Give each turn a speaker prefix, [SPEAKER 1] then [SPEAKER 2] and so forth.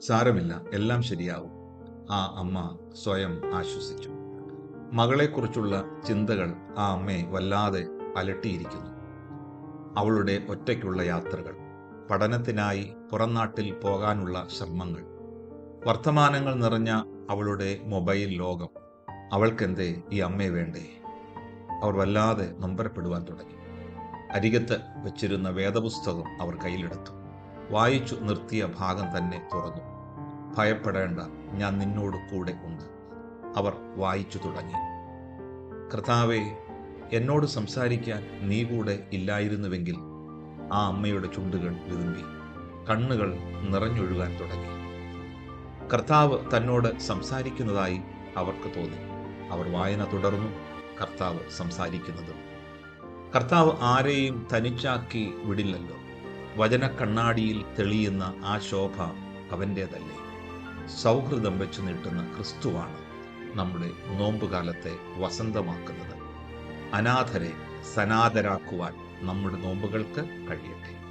[SPEAKER 1] സാരമില്ല എല്ലാം ശരിയാവും. ആ അമ്മ സ്വയം ആശ്വസിച്ചു. മകളെക്കുറിച്ചുള്ള ചിന്തകൾ ആ അമ്മയെ വല്ലാതെ അലട്ടിയിരിക്കുന്നു. അവളുടെ ഒറ്റയ്ക്കുള്ള യാത്രകൾ പഠനത്തിനായി പുറംനാട്ടിൽ പോകാനുള്ള ശ്രമങ്ങൾ വർത്തമാനങ്ങൾ നിറഞ്ഞ അവളുടെ മൊബൈൽ ലോകം. അവൾക്കെന്തേ ഈ അമ്മയെ വേണ്ടേ? അവർ വല്ലാതെ നൊമ്പരപ്പെടുവാൻ തുടങ്ങി. അരികത്ത് വെച്ചിരുന്ന വേദപുസ്തകം അവർ കയ്യിലെടുത്തു. വായിച്ചു നിർത്തിയ ഭാഗം തന്നെ തുറന്നു. ഭയപ്പെടേണ്ട ഞാൻ നിന്നോട് കൂടെ ഉണ്ട്. അവർ വായിച്ചു തുടങ്ങി. കർത്താവെ എന്നോട് സംസാരിക്കാൻ നീ കൂടെ ഇല്ലായിരുന്നുവെങ്കിൽ ആ അമ്മയുടെ ചുണ്ടുകൾ വിതുമ്പി കണ്ണുകൾ നിറഞ്ഞൊഴുകാൻ തുടങ്ങി. കർത്താവ് തന്നോട് സംസാരിക്കുന്നതായി അവർക്ക് തോന്നി. അവർ വായന തുടർന്നു കർത്താവ് സംസാരിക്കുന്നത്. കർത്താവ് ആരെയും തനിച്ചാക്കി വിടില്ലല്ലോ. വചന കണ്ണാടിയിൽ തെളിയുന്ന ആ ശോഭ അവന്റേതല്ലേ സൗഹൃദം വെച്ച് നീട്ടുന്ന ക്രിസ്തുവാണ് നമ്മുടെ നോമ്പുകാലത്തെ വസന്തമാക്കുന്നത്. അനാഥരെ സനാഥരാക്കുവാൻ നമ്മുടെ നോമ്പുകൾക്ക് കഴിയട്ടെ.